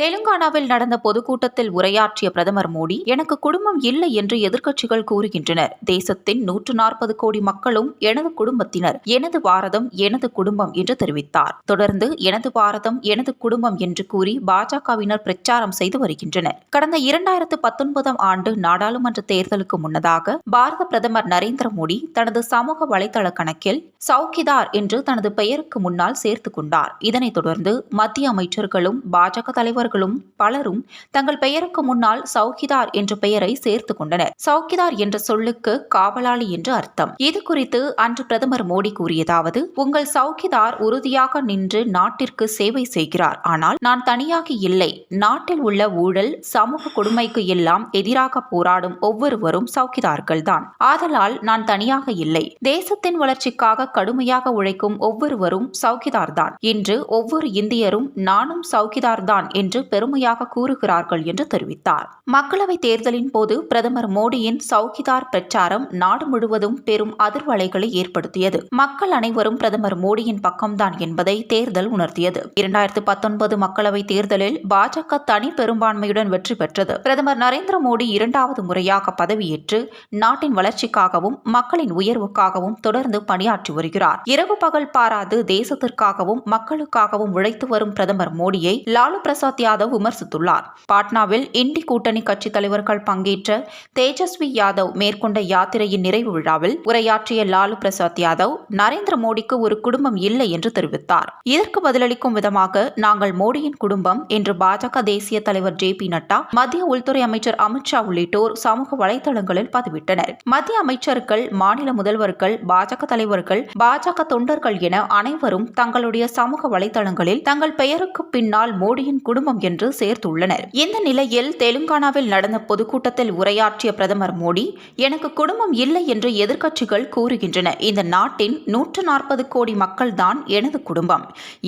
தெலுங்கானாவில் நடந்த பொதுக்கூட்டத்தில் உரையாற்றிய பிரதமர் மோடி எனக்கு குடும்பம் இல்லை என்று எதிர்க்கட்சிகள் கூறுகின்றனர். தேசத்தின் நூற்று நாற்பது கோடி மக்களும் எனது குடும்பத்தினர். எனது பாரதம் எனது குடும்பம் என்று தெரிவித்தார். தொடர்ந்து எனது பாரதம் எனது குடும்பம் என்று கூறி பாஜகவினர் பிரச்சாரம் செய்து வருகின்றனர். கடந்த இரண்டாயிரத்து பத்தொன்பதாம் ஆண்டு நாடாளுமன்ற தேர்தலுக்கு முன்னதாக பாரத பிரதமர் நரேந்திர மோடி தனது சமூக வலைதள கணக்கில் சவுக்கிதார் என்று தனது பெயருக்கு முன்னால் சேர்த்துக் கொண்டார். இதனைத் தொடர்ந்து மத்திய அமைச்சர்களும் பாஜக தலைவர்களும் பலரும் தங்கள் பெயருக்கு முன்னால் சௌகிதார் என்ற பெயரை சேர்த்துக் கொண்டனர். சௌகிதார் என்ற சொல்லுக்கு காவலாளி என்று அர்த்தம். இது குறித்து அன்று பிரதமர் மோடி கூறியதாவது உங்கள் சௌகிதார் உறுதியாக நின்று நாட்டிற்கு சேவை செய்கிறார். ஆனால் நான் தனியாக இல்லை. நாட்டில் உள்ள ஊழல் சமூக கொடுமைக்கு எல்லாம் எதிராக போராடும் ஒவ்வொருவரும் சௌகிதார்கள்தான் ஆதலால் நான் தனியாக இல்லை. தேசத்தின் வளர்ச்சிக்காக கடுமையாக உழைக்கும் ஒவ்வொருவரும் சவுக்கிதார்தான் இன்று ஒவ்வொரு இந்தியரும் நானும் சவுக்கிதார்தான் என்று என்று பெருமையாக கூறுகிறார்கள் என்று தெரிவித்தார். மக்களவை தேர்தலின் போது பிரதமர் மோடியின் சவுகிதார் பிரச்சாரம் நாடு முழுவதும் பெரும் அதிர்வலைகளை ஏற்படுத்தியது. மக்கள் அனைவரும் பிரதமர் மோடியின் பக்கம்தான் என்பதை தேர்தல் உணர்த்தியது. இரண்டாயிரத்து பத்தொன்பது மக்களவை தேர்தலில் பாஜக தனி பெரும்பான்மையுடன் வெற்றி பெற்றது. பிரதமர் நரேந்திர மோடி இரண்டாவது முறையாக பதவியேற்று நாட்டின் வளர்ச்சிக்காகவும் மக்களின் உயர்வுக்காகவும் தொடர்ந்து பணியாற்றி வருகிறார். இரவு பகல் பாராது தேசத்திற்காகவும் மக்களுக்காகவும் உழைத்து வரும் பிரதமர் மோடியை லாலு பிரசாத் யாதவ் விமர்சித்துள்ளார். பாட்னாவில் இண்டி கூட்டணி கட்சித் தலைவர்கள் பங்கேற்ற தேஜஸ்வி யாதவ் மேற்கொண்ட யாத்திரையின் நிறைவு விழாவில் உரையாற்றிய லாலு பிரசாத் யாதவ் நரேந்திர மோடிக்கு ஒரு குடும்பம் இல்லை என்று தெரிவித்தார். இதற்கு பதிலளிக்கும் விதமாக நாங்கள் மோடியின் குடும்பம் என்று பாஜக தேசிய தலைவர் ஜே பி நட்டா மத்திய உள்துறை அமைச்சர் அமித்ஷா உள்ளிட்டோர் சமூக வலைதளங்களில் பதிவிட்டனர். மத்திய அமைச்சர்கள் மாநில முதல்வர்கள் பாஜக தலைவர்கள் பாஜக தொண்டர்கள் என அனைவரும் தங்களுடைய சமூக வலைதளங்களில் தங்கள் பெயருக்கு பின்னால் மோடியின் குடும்பம் என்று சேர்த்துள்ளனர். இந்த நிலையில் தெலுங்கானாவில் நடந்த பொதுக்கூட்டத்தில் உரையாற்றிய பிரதமர் மோடி எனக்கு குடும்பம் இல்லை என்று எதிர்க்கட்சிகள் கூறுகின்றன. இந்த நாட்டின் நூற்று நாற்பது கோடி மக்கள்தான் எனது குடும்பம்.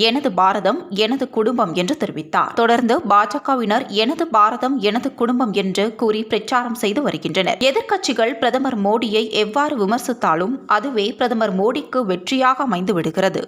எனது பாரதம் எனது குடும்பம் என்று தெரிவித்தார். தொடர்ந்து பாஜகவினர் எனது பாரதம் எனது குடும்பம் என்று கூறி பிரச்சாரம் செய்து வருகின்றனர். எதிர்க்கட்சிகள் பிரதமர் மோடியை எவ்வாறு விமர்சித்தாலும் அதுவே பிரதமர் மோடிக்கு வெற்றியாக அமைந்து விடுகிறது